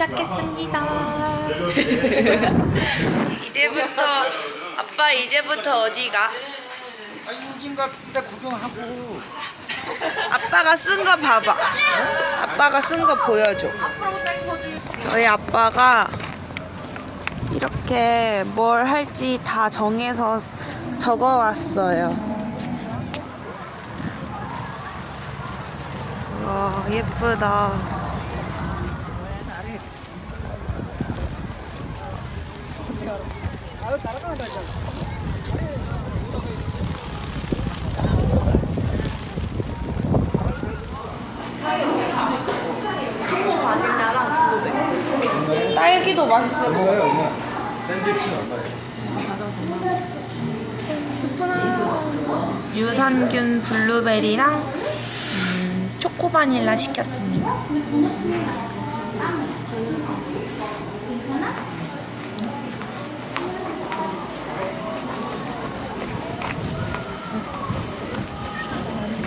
도착했습니다. 이제부터 아빠 이제부터 어디가? 아 여긴가 일단 구경하고 아빠가 쓴 거 봐봐. 아빠가 쓴 거 보여줘. 저희 아빠가 이렇게 뭘 할지 다 정해서 적어 왔어요. 와, 예쁘다. 맛있을 것 같아. 유산균 블루베리랑 음, 초코 바닐라 시켰습니다.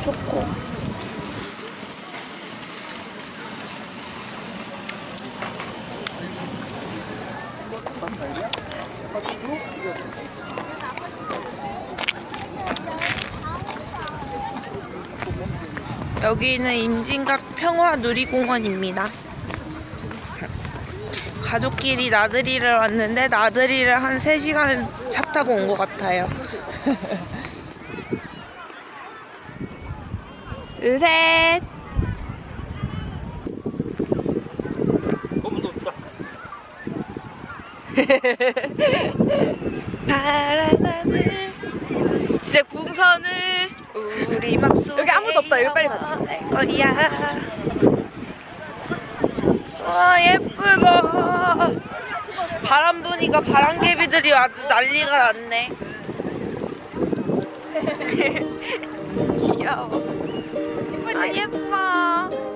초코. 여기는 임진각 평화누리공원입니다. 가족끼리 나들이를 왔는데 나들이를 한 3시간 차 타고 온 것 같아요. 둘, 셋. 너무 높다 파란 하늘 이제 풍선을 우리 맘속에 여기 없다. 여기 빨리. 날 거리야 와 예쁘다 바람 부니까 바람개비들이 아주 난리가 났네 귀여워 아 예뻐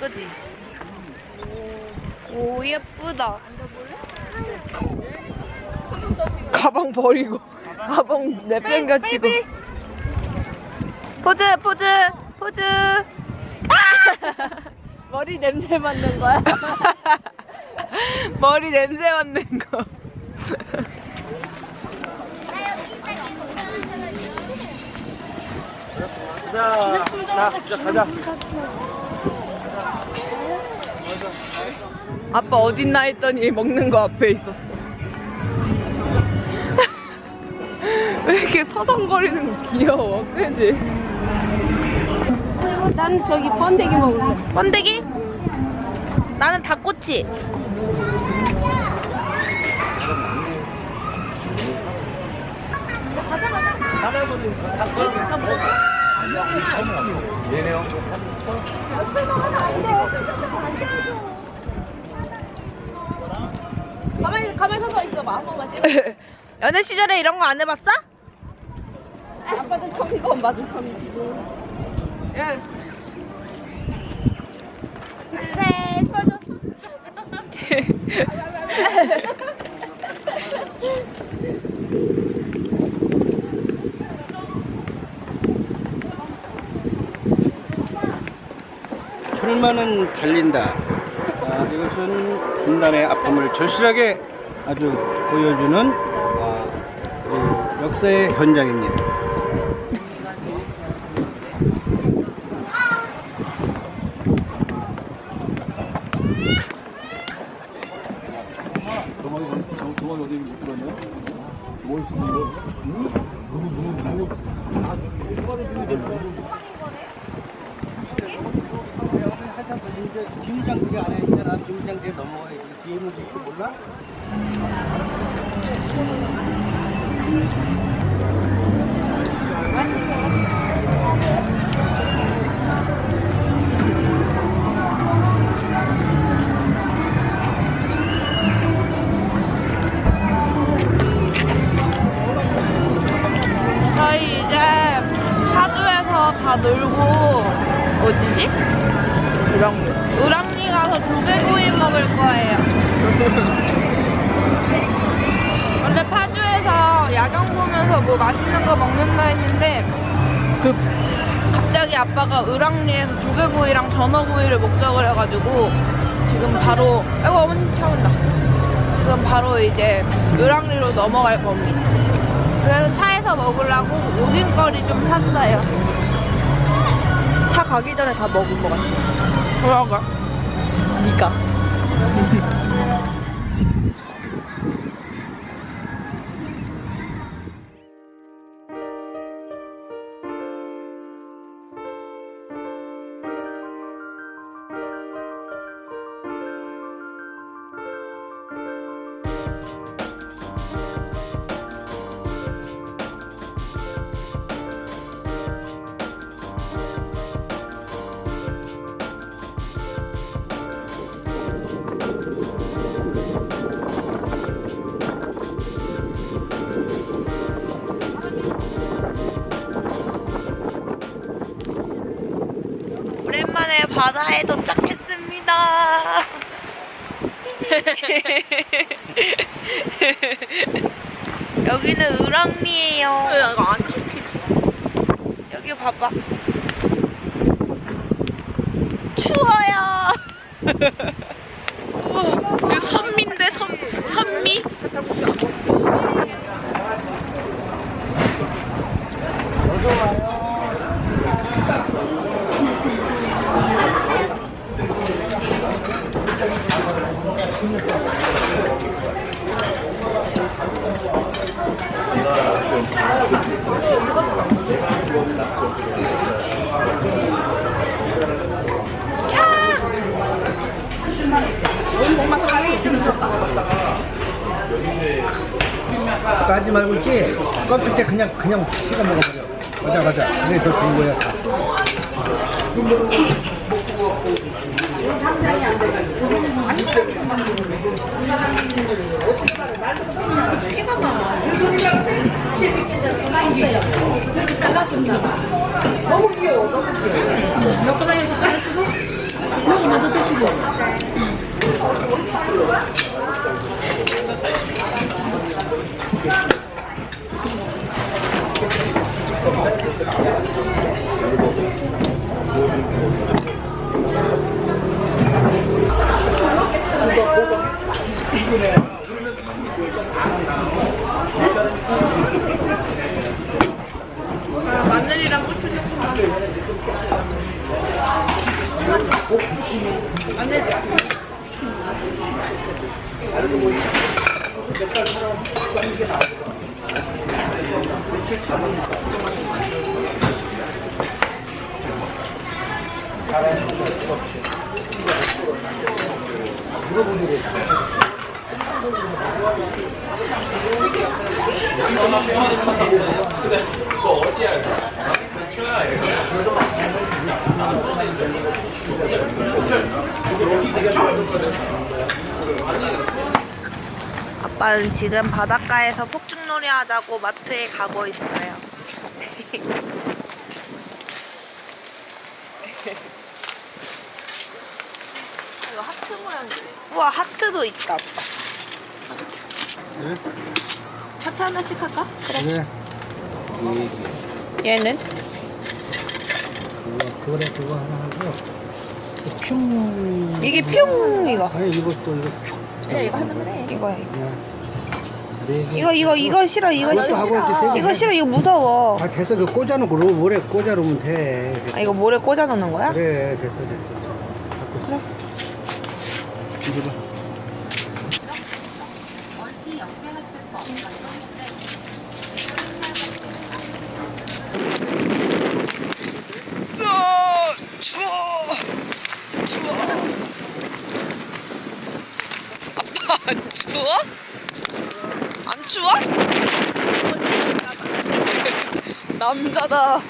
그지? 오, 오 예쁘다. 가방 버리고 가방 내팽겨치고 포즈 포즈 포즈 머리 냄새 맡는 거야? 머리 냄새 맡는 거 자, 자, 자 가자 아빠 어딨나 했더니 먹는 거 앞에 있었어 왜 이렇게 서성거리는 거 귀여워 그지? 난 저기 번데기 먹을래. 번데기? 나는 닭꼬치 얘네요 가만히 가만히 서서 있어봐. 한 번만 찍어. 연애 시절에 이런 거 안 해봤어? 아빠도 처음이고 엄마도 처음이고. 예. 네, 서줘. 철만은 달린다. 아, 이것은 분단의 아픔을 절실하게 아주 보여주는 아, 그 역사의 현장입니다. 도망 이 어디 못 들었냐? 뭐 있어? 누구 누구 누구 아 한참 걸리는데 있는지 몰라? 저희 이제 사주에서 다 놀고 어디지? 을왕리. 을왕리 가서 조개구이 먹을 거예요. 원래 파주에서 야경 보면서 뭐 맛있는 거 먹는다 했는데 그 갑자기 아빠가 을왕리에서 조개구이랑 전어구이를 먹자 그래가지고 지금 바로 아이고 어머니 차 온다. 지금 바로 이제 을왕리로 넘어갈 겁니다. 그래서 차에서 먹으려고 오딘거리 좀 샀어요. 차 가기 전에 다 먹은 것 같아. 뭐라고? 니가. 바다에 도착했습니다. 여기는 을왕리예요. 이거 안 여기 봐봐. 추워요. 우와, 이거 선미인데 선 선미? 까지 말고 있지? 껍질째 그냥 그냥 찍어 먹어버려. 가자 가자. 그게 더 좋은 거야. 마늘이 랑 아빠는 지금 바닷가에서 폭죽놀이 하자고 마트에 가고 있어요. 이거 하트 모양도 있어. 우와 하트도 있다. 그래? 하트 하나씩 할까? 그래. 얘는? 그거 그래 그거 하나 하고. 그 퓨. 이게 뿅이가. 아니 이것도 이거 퓨. 그냥 이거 하나만 해. 이거야. 이거. 네 개. 이거 이거 이거 싫어. 이거 이것도 하고 이렇게 세 싫어. 개. 이거 싫어. 이거 무서워. 아 됐어 그 꽂아놓고 로 모래 꽂아놓으면 돼. 아 이거 모래 꽂아 놓는 거야? 그래 됐어 됐어. 뒤집어. 아, 추워? 안 추워? 남자다.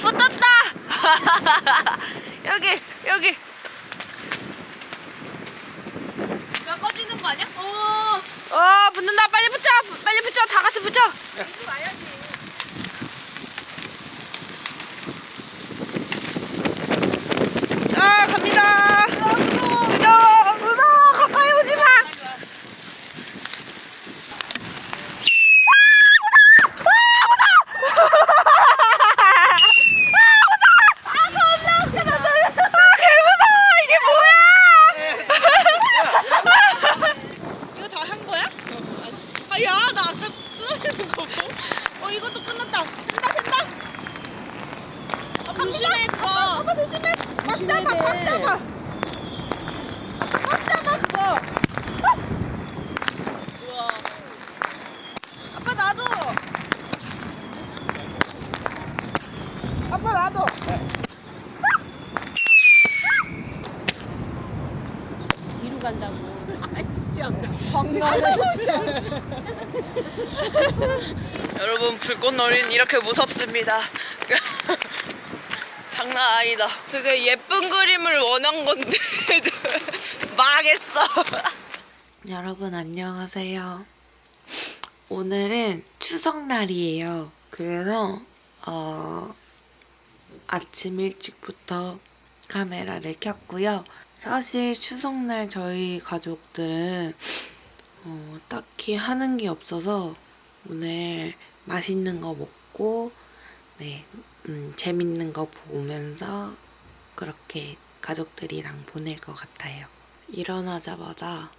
붙었다. 여기 여기. 야 꺼지는 거 아니야? 어. 어 붙는다. 빨리 붙여. 빨리 붙여. 다 같이 붙여. 아 갑니다. 무서워. 무서워. 가까이 오지 마. 이거 다 한 거야? 아, 야, 나 아까 쓰러지는 거 봐. 어, 이것도 끝났다. 된다, 된다. 아, 조심해, 그거. 아빠 조심해. 꽉 잡아, 꽉 잡아. 꽉 잡아, 그거. 우와. 아빠, 나도. 아빠, 나도. 뒤로 간다고. 아, 진짜. 여러분 불꽃놀이는 이렇게 무섭습니다. 장난 아니다. 되게 예쁜 그림을 원한 건데 망했어. 여러분 안녕하세요. 오늘은 추석날이에요. 그래서 어, 아침 일찍부터 카메라를 켰고요. 사실 추석날 저희 가족들은 어, 딱히 하는 게 없어서 오늘 맛있는 거 먹고 네 음, 재밌는 거 보면서 그렇게 가족들이랑 보낼 것 같아요. 일어나자마자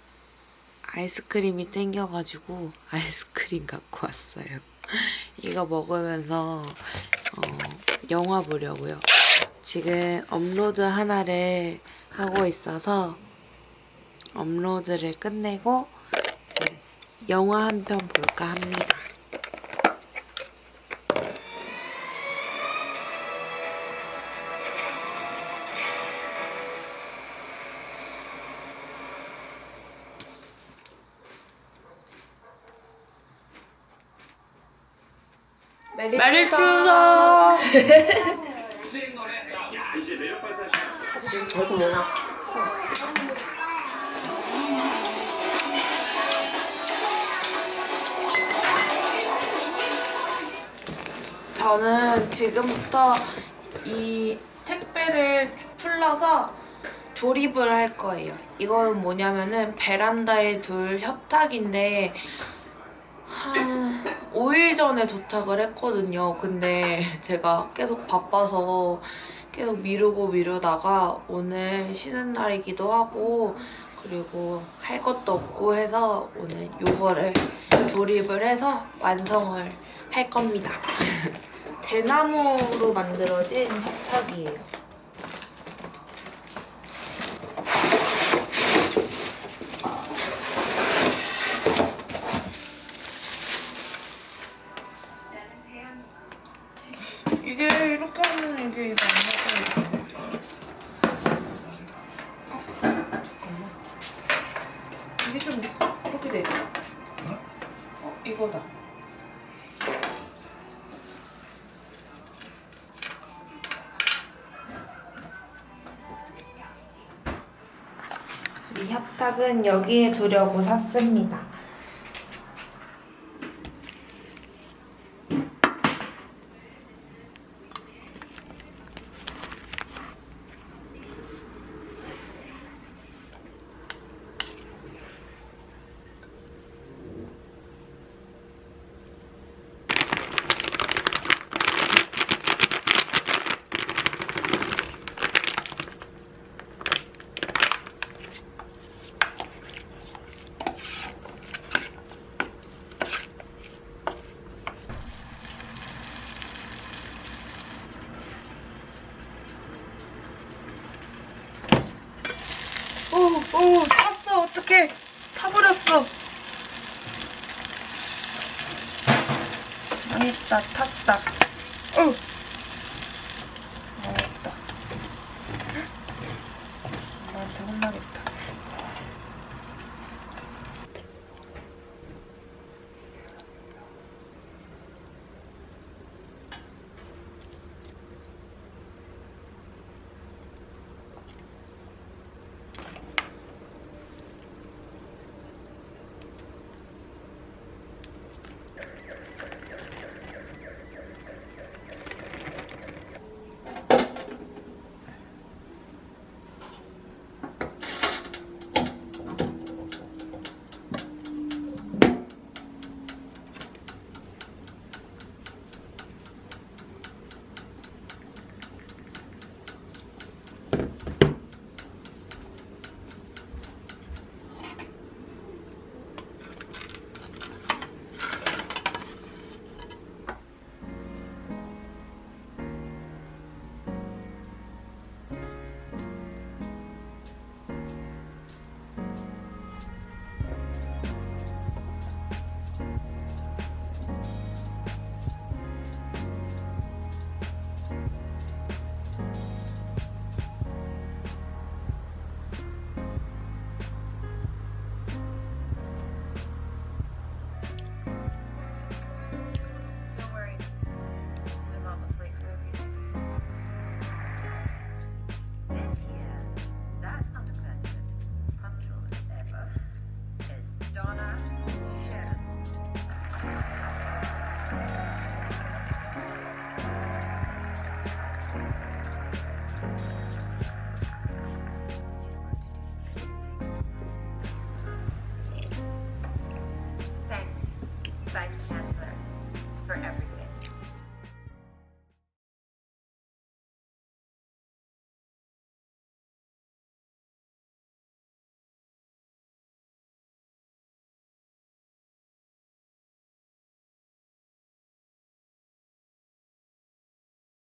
아이스크림이 땡겨가지고 아이스크림 갖고 왔어요. 이거 먹으면서 어, 영화 보려고요. 지금 업로드 하나를 하고 있어서 업로드를 끝내고 네, 영화 한 편 볼까 합니다. 메리 추석! 저는 지금부터 이 택배를 풀러서 조립을 할 거예요. 이건 뭐냐면은 베란다에 둘 협탁인데 한 5일 전에 도착을 했거든요. 근데 제가 계속 바빠서 계속 미루고 미루다가 오늘 쉬는 날이기도 하고 그리고 할 것도 없고 해서 오늘 요거를 조립을 해서 완성을 할 겁니다. 대나무로 만들어진 협탁이에요. 이게 이렇게 하면 이게 이거 안 맞아요. 잠깐만. 이게 좀 이렇게 돼. 어, 이거다. 이 협탁은 여기에 두려고 샀습니다.